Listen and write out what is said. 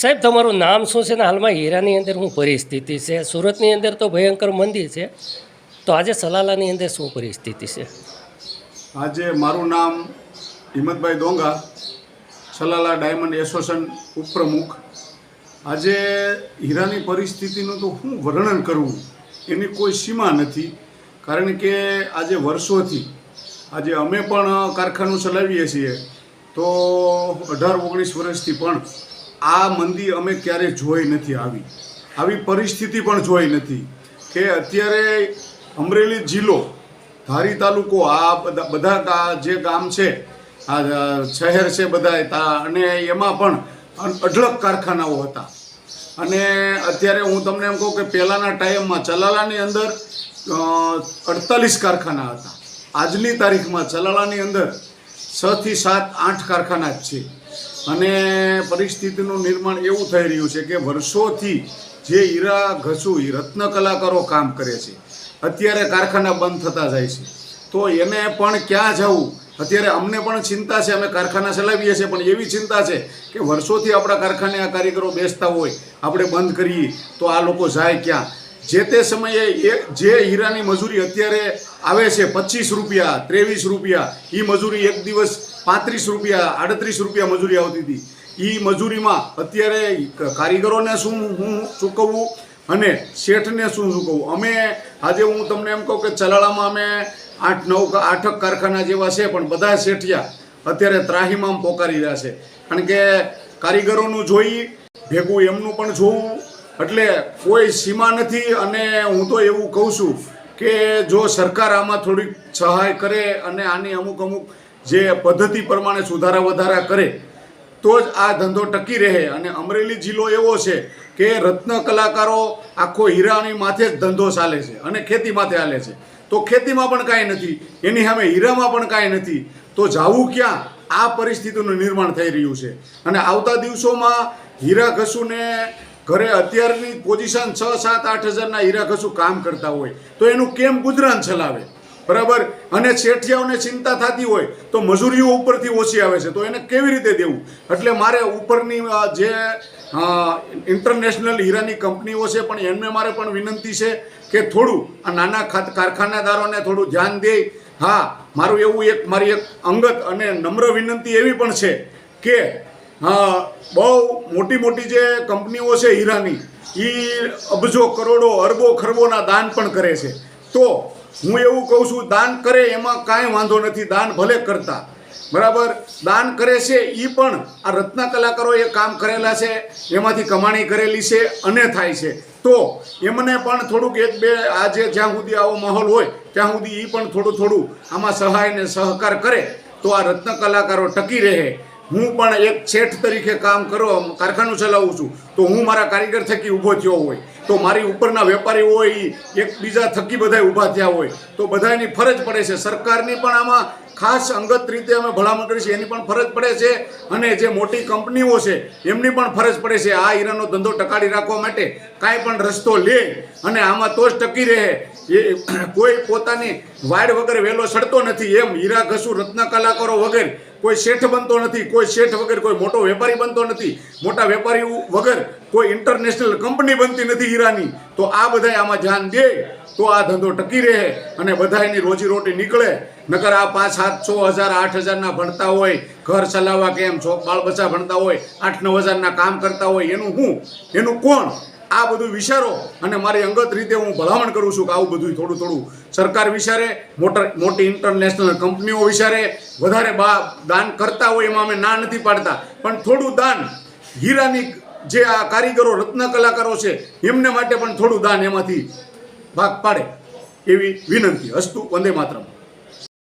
સાહેબ, તમારું નામ શું છે ને હાલમાં હીરાની અંદર શું પરિસ્થિતિ છે? સુરતની અંદર તો ભયંકર મંદી છે. તો આજે સલાલાની અંદર શું પરિસ્થિતિ છે? આજે મારું નામ Himmatbhai Donga, Salalah diamond association ઉપપ્રમુખ. આજે હીરાની પરિસ્થિતિનું તો શું વર્ણન કરવું એની કોઈ સીમા નથી. કારણ કે આજે વર્ષોથી, આજે અમે પણ કારખાનું ચલાવીએ છીએ. તો અઢાર, ઓગણીસ વર્ષથી પણ આ મંદી અમે ક્યારેય જોઈ નથી આવી. આવી પરિસ્થિતિ પણ જોઈ નથી. કે અત્યારે અમરેલી જિલ્લો, ધારી તાલુકો, આ બધા બધા જે ગામ છે, આ શહેર છે બધા અને એમાં પણ અઢળક કારખાનાઓ હતા. અને અત્યારે હું તમને એમ કહું કે પહેલાંના ટાઈમમાં ચલાલાની અંદર અડતાલીસ કારખાના હતા. આજની તારીખમાં ચલાલાની અંદર છથી સાત, આઠ કારખાના જ છે. અને પરિસ્થિતિનું નિર્માણ એવું થઈ રહ્યું છે કે વર્ષોથી જે હીરા ઘસુ એ રત્ન કલાકારો કામ કરે છે, અત્યારે કારખાના બંધ થતા જાય છે. તો એને પણ ક્યાં જવું? અત્યારે અમને પણ ચિંતા છે, અમે કારખાના ચલાવીએ છીએ, પણ એવી ચિંતા છે કે વર્ષોથી આપણા કારખાને આ કારીગરો બેસતા હોય, આપણે બંધ કરીએ, તો આ લોકો જાય ક્યાં? જે તે સમયે એ, જે હીરાની મજૂરી અત્યારે આવે છે, પચીસ રૂપિયા, ત્રેવીસ રૂપિયા એ મજૂરી એક દિવસ પાંત્રીસ રૂપિયા, આડત્રીસ રૂપિયા મજૂરી આવતી હતી. એ મજૂરીમાં અત્યારે કારીગરોને શું હું ચૂકવવું અને શેઠને શું ચૂકવવું? અમે આજે હું તમને એમ કહું કે ચલાળામાં અમે આઠ, નવ, આઠક કારખાના જેવા છે, પણ બધા શેઠિયા અત્યારે ત્રાહીમામ પોકારી રહ્યા છે. કારણ કે કારીગરોનું જોઈ ભેગું એમનું પણ જોવું, એટલે કોઈ સીમા નથી અને હું તો એવું કહું છું કે જો સરકાર આમાં થોડીક સહાય કરે અને આની અમુક અમુક જે પદ્ધતિ પ્રમાણે સુધારા વધારા કરે, તો જ આ ધંધો ટકી રહે. અને અમરેલી જિલ્લો એવો છે કે રત્ન કલાકારો આખો હીરાની માથે જ ધંધો ચાલે છે અને ખેતી માથે હાલે છે. તો ખેતીમાં પણ કાંઈ નથી, એની સામે હીરામાં પણ કાંઈ નથી. તો જાવું ક્યાં? આ પરિસ્થિતિનું નિર્માણ થઈ રહ્યું છે. અને આવતા દિવસોમાં હીરા ઘસુને ઘરે અત્યારની પોઝિશન છ, સાત, આઠ હજારના હીરા ઘસુ કામ કરતા હોય. તો એનું કેમ ગુજરાન ચલાવે? બરાબર? અને શેઠિયાઓને ચિંતા થતી હોય તો મજૂરીઓ ઉપરથી ઓછી આવે છે. તો એને કેવી રીતે દેવું? એટલે મારે ઉપરની જે ઇન્ટરનેશનલ હીરાની કંપનીઓ છે, પણ એમને મારે પણ વિનંતી છે કે થોડું આ નાના કારખાનાદારોને થોડું ધ્યાન દે. હા, મારું એવું એક, મારી એક અંગત અને નમ્ર વિનંતી એવી પણ છે કે હા બહુ મોટી મોટી જે કંપનીઓ છે હીરાની એ અબજો કરોડો અરબો ખરબોના દાન પણ કરે છે. તો હું એવું કહું છું, દાન કરે એમાં કાંઈ વાંધો નથી, દાન ભલે કરતા. બરાબર? દાન કરે છે એ પણ આ રત્ન કલાકારોએ કામ કરેલા છે, એમાંથી કમાણી કરેલી છે, અને થાય છે. તો એમને પણ થોડુંક એક બે આજે જ્યાં સુધી આવો માહોલ હોય, ત્યાં સુધી એ પણ થોડું થોડું આમાં સહાય ને સહકાર કરે, તો આ રત્ન કલાકારો ટકી રહે. હું પણ એક શેઠ તરીકે કામ કરો કારખાનું ચલાવું છું, તો હું મારા કારીગર થકી ઊભો થયો હોય, તો મારી ઉપરના વેપારી હોય એકબીજા થકી બધા ઊભા થયા હોય, તો બધાની ફરજ પડે છે. સરકારની પણ આમાં ખાસ અંગત રીતે અમે ભલામણ કરી છે, એની પણ ફરજ પડે છે, અને જે મોટી કંપનીઓ છે, એમની પણ ફરજ પડે છે, આ હીરાનો ધંધો ટકાડી રાખવા માટે કાંઈ પણ રસ્તો લે, અને આમાં તો જ ટકી રહે. એ કોઈ પોતાની વાડ વગર વહેલો સડતો નથી, એમ હીરા, ઘસુ રત્ન કલાકારો વગર કોઈ શેઠ બનતો નથી, કોઈ શેઠ વગર કોઈ મોટો વેપારી બનતો નથી, મોટા વેપારી વગર કોઈ ઇન્ટરનેશનલ કંપની બનતી નથી હીરાની. તો આ બધાય આમાં ધ્યાન દે, તો આ ધંધો ટકી રહે અને બધા એની રોજીરોટી નીકળે. નકર આ પાંચ, સાત, છ હજાર, આઠ હજારના ભણતા હોય, ઘર ચલાવવા કેમ છો બાળ બચ્ચા ભણતા હોય, આઠ, નવ હજારના કામ કરતા હોય, એનું હું? એનું કોણ? આ બધું વિચારો અને મારી અંગત રીતે હું ભલામણ કરું છું કે આવું બધું થોડું થોડું સરકાર વિચારે, મોટર મોટી ઇન્ટરનેશનલ કંપનીઓ વિચારે, વધારે બા દાન કરતા હોય એમાં અમે ના નથી પાડતા. પણ થોડું દાન, હીરાની જે આ કારીગરો, રત્ન કલાકારો છે, એમને માટે પણ થોડું દાન એમાંથી ભાગ પાડે એવી વિનંતી. અસ્તુ, વંદે માતરમ.